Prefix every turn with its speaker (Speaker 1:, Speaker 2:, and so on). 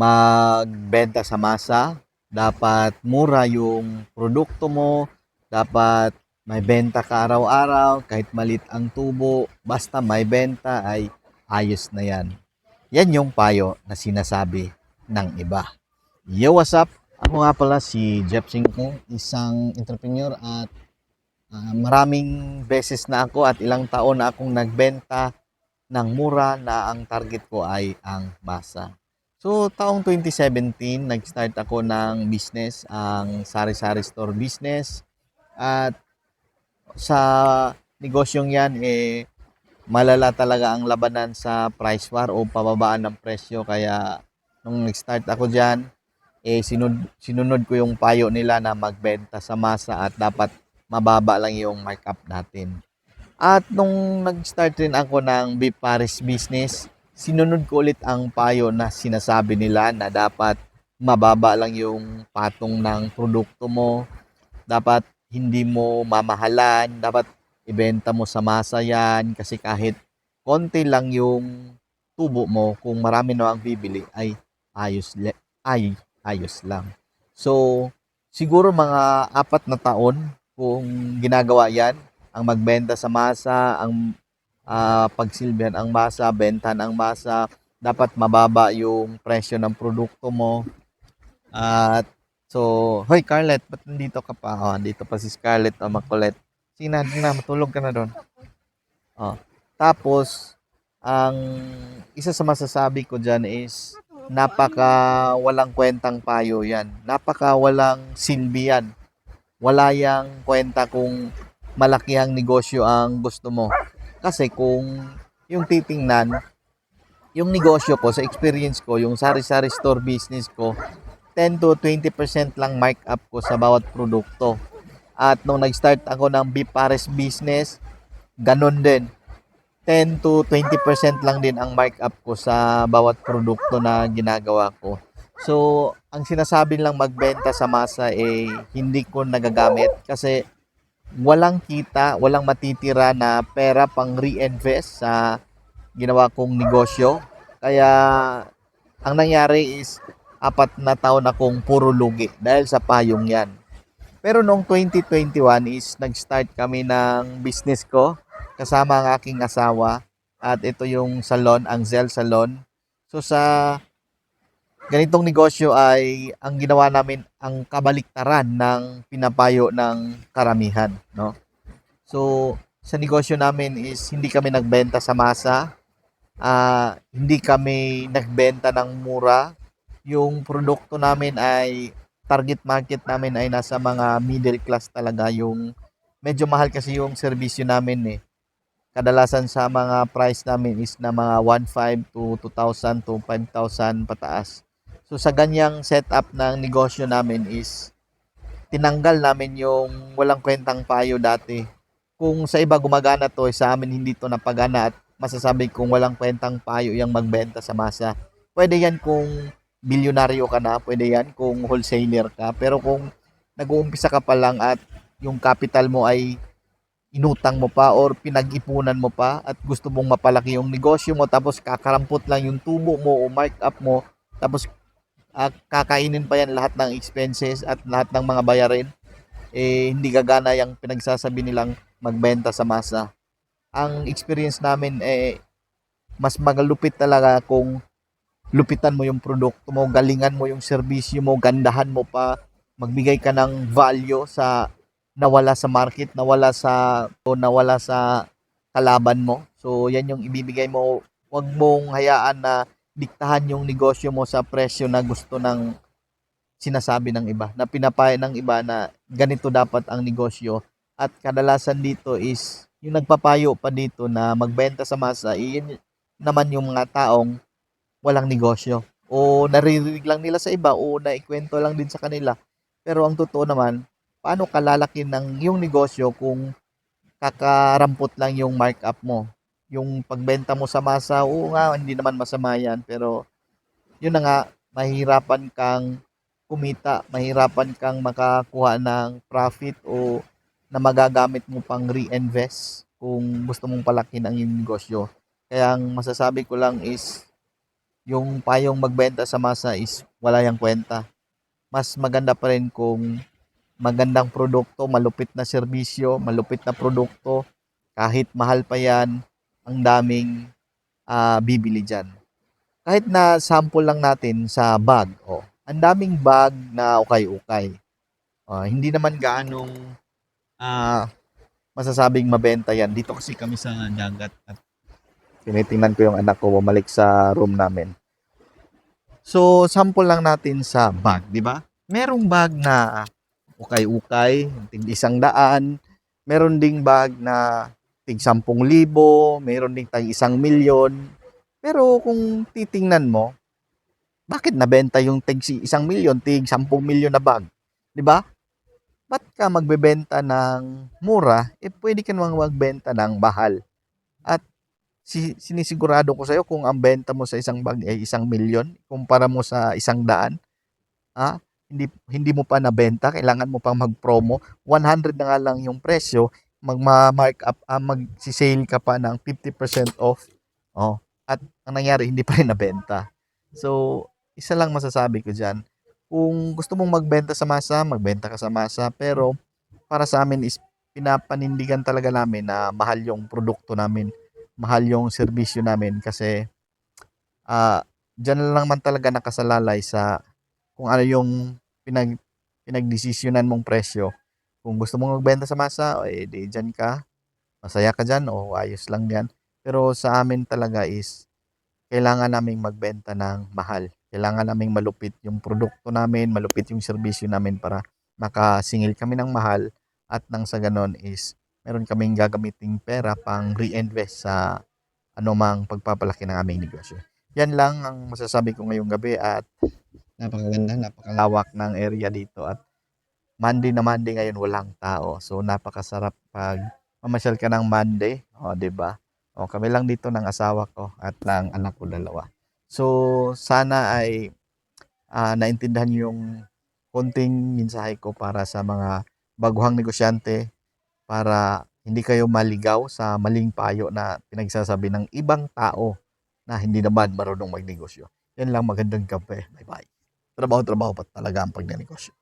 Speaker 1: magbenta sa masa, dapat mura yung produkto mo, dapat may benta ka araw-araw, kahit malit ang tubo, basta may benta ay ayos na yan. Yan yung payo na sinasabi ng iba. Yo, what's up? Ako nga pala si Jeff Singko, isang entrepreneur at ah, maraming beses na ako at ilang taon na akong nagbenta ng mura na ang target ko ay ang masa. So, taong 2017, nag-start ako ng business, ang sari-sari store business. At sa negosyong yan, eh, malala talaga ang labanan sa price war o pababaan ng presyo. Kaya, nung nag-start ako dyan, eh, sinunod, sinunod ko yung payo nila na magbenta sa masa at dapat mababa lang yung markup natin. At nung nag-start rin ako ng beef pares business, sinunod ko ulit ang payo na sinasabi nila na dapat mababa lang yung patong ng produkto mo. Dapat hindi mo mamahalan, dapat ibenta mo sa masa yan kasi kahit konti lang yung tubo mo, kung marami na ang bibili ay ayos, ay, ayos lang. So, siguro mga apat na taon kung ginagawa yan, ang magbenta sa masa, ang ah, pagsilbihan ang masa, benta ng masa, dapat mababa yung presyo ng produkto mo. At so, hoy Scarlett, ba't nandito ka pa? Oh, dito pa si Scarlett o makulit. Sige na, na, matulog ka na doon. Oh. Tapos, ang isa sa masasabi ko dyan is napaka walang kwentang payo yan. Napaka walang silbi yan. Wala yang kwenta kung malaki ang negosyo ang gusto mo. Kasi kung yung titingnan, yung negosyo ko, sa experience ko, yung sari-sari store business ko, 10 to 20% lang markup ko sa bawat produkto. At nung nag-start ako ng beef business, ganun din. 10 to 20% lang din ang markup ko sa bawat produkto na ginagawa ko. So, ang sinasabi lang magbenta sa masa eh hindi ko nagagamit kasi walang kita, walang matitira na pera pang reinvest sa ginawa kong negosyo. Kaya ang nangyari is apat na taon akong puro lugi dahil sa payong yan. Pero noong 2021 is nag-start kami ng business ko kasama ang aking asawa at ito yung salon, ang Zel Salon. So sa ganitong negosyo ay ang ginawa namin ang kabaliktaran ng pinapayo ng karamihan, no? So sa negosyo namin is hindi kami nagbenta sa masa, ah, hindi kami nagbenta ng mura. Yung produkto namin ay target market namin ay nasa mga middle class talaga yung medyo mahal kasi yung serbisyo namin eh. Kadalasan sa mga price namin is na mga 1.5 to 2,000 to 5,000 pataas. So sa ganyang setup ng negosyo namin is tinanggal namin yung walang kwentang payo dati. Kung sa iba gumagana to, eh, sa amin hindi to napagana at masasabi kong walang kwentang payo yung magbenta sa masa. Pwede yan kung bilyonaryo ka na, pwede yan kung wholesaler ka. Pero kung nag-uumpisa ka pa lang at yung capital mo ay inutang mo pa or pinag-ipunan mo pa at gusto mong mapalaki yung negosyo mo tapos kakarampot lang yung tubo mo o markup mo tapos ah, kakainin pa yan lahat ng expenses at lahat ng mga bayarin eh hindi gagana yung pinagsasabi nilang magbenta sa masa. Ang experience namin eh mas magalupit talaga kung lupitan mo yung produkto mo, galingan mo yung serbisyo mo, gandahan mo pa, magbigay ka ng value sa nawala sa market, nawala sa o nawala sa kalaban mo. So yan yung ibibigay mo. Huwag mong hayaan na diktahan yung negosyo mo sa presyo na gusto ng sinasabi ng iba, na pinapaya ng iba na ganito dapat ang negosyo. At kadalasan dito is yung nagpapayo pa dito na magbenta sa masa, iyon naman yung mga taong walang negosyo. O naririnig lang nila sa iba o naikwento lang din sa kanila. Pero ang totoo naman, paano kalalaki ng yung negosyo kung kakarampot lang yung markup mo? Yung pagbenta mo sa masa, oo nga, hindi naman masama yan. Pero yun na nga, mahirapan kang kumita, mahirapan kang makakuha ng profit o na magagamit mo pang reinvest kung gusto mong palakin ang iyong negosyo. Kaya ang masasabi ko lang is yung payong magbenta sa masa is wala yang kwenta. Mas maganda pa rin kung magandang produkto, malupit na serbisyo, malupit na produkto, kahit mahal pa yan, ang daming ah, bibili dyan. Kahit na sample lang natin sa bag, oh, ang daming bag na ukay-ukay. Ah, hindi naman gaanong ah, masasabing mabenta yan. Dito kasi kami sa dagat at tinitingnan ko yung anak ko bumalik sa room namin. So, sample lang natin sa bag, di ba? Merong bag na ukay-ukay, isang daan. Meron ding bag na tig sampung libo, meron ding tag isang milyon. Pero kung titingnan mo, bakit nabenta yung tig isang milyon, tig sampung milyon na bag? Di ba? Ba't ka magbebenta ng mura, eh pwede ka namang magbenta ng mahal. At si, sinisigurado ko sa'yo kung ang benta mo sa isang bag ay isang milyon, kumpara mo sa isang daan, ah, hindi, hindi mo pa nabenta, kailangan mo pang mag-promo, 100 na nga lang yung presyo, magma-mark up, ah, mag-sale ka pa ng 50% off. Oh, at ang nangyari, hindi pa rin nabenta. So, isa lang masasabi ko dyan, kung gusto mong magbenta sa masa, magbenta ka sa masa, pero para sa amin is pinapanindigan talaga namin na mahal yung produkto namin, mahal yung serbisyo namin kasi ah dyan lang man talaga nakasalalay sa kung ano yung pinag pinagdesisyonan mong presyo. Kung gusto mong magbenta sa masa, eh, di dyan ka, masaya ka dyan, o ayos lang yan. Pero sa amin talaga is kailangan naming magbenta ng mahal. Kailangan naming malupit yung produkto namin, malupit yung serbisyo namin para makasingil kami ng mahal at nang sa ganon is meron kaming gagamiting pera pang reinvest sa anumang pagpapalaki ng aming negosyo. Yan lang ang masasabi ko ngayong gabi at napakaganda, napakalawak ng area dito at Monday na Monday ngayon walang tao. So napakasarap pag mamasyal ka ng Monday, o 'di ba? O kami lang dito ng asawa ko at ng anak ko dalawa. So sana ay ah, naintindihan niyo yung konting mensahe ko para sa mga baguhang negosyante para hindi kayo maligaw sa maling payo na pinagsasabi ng ibang tao na hindi naman marunong magnegosyo. Yan lang magandang gabi. Bye-bye. Trabaho-trabaho pa talaga ang pagnenegosyo.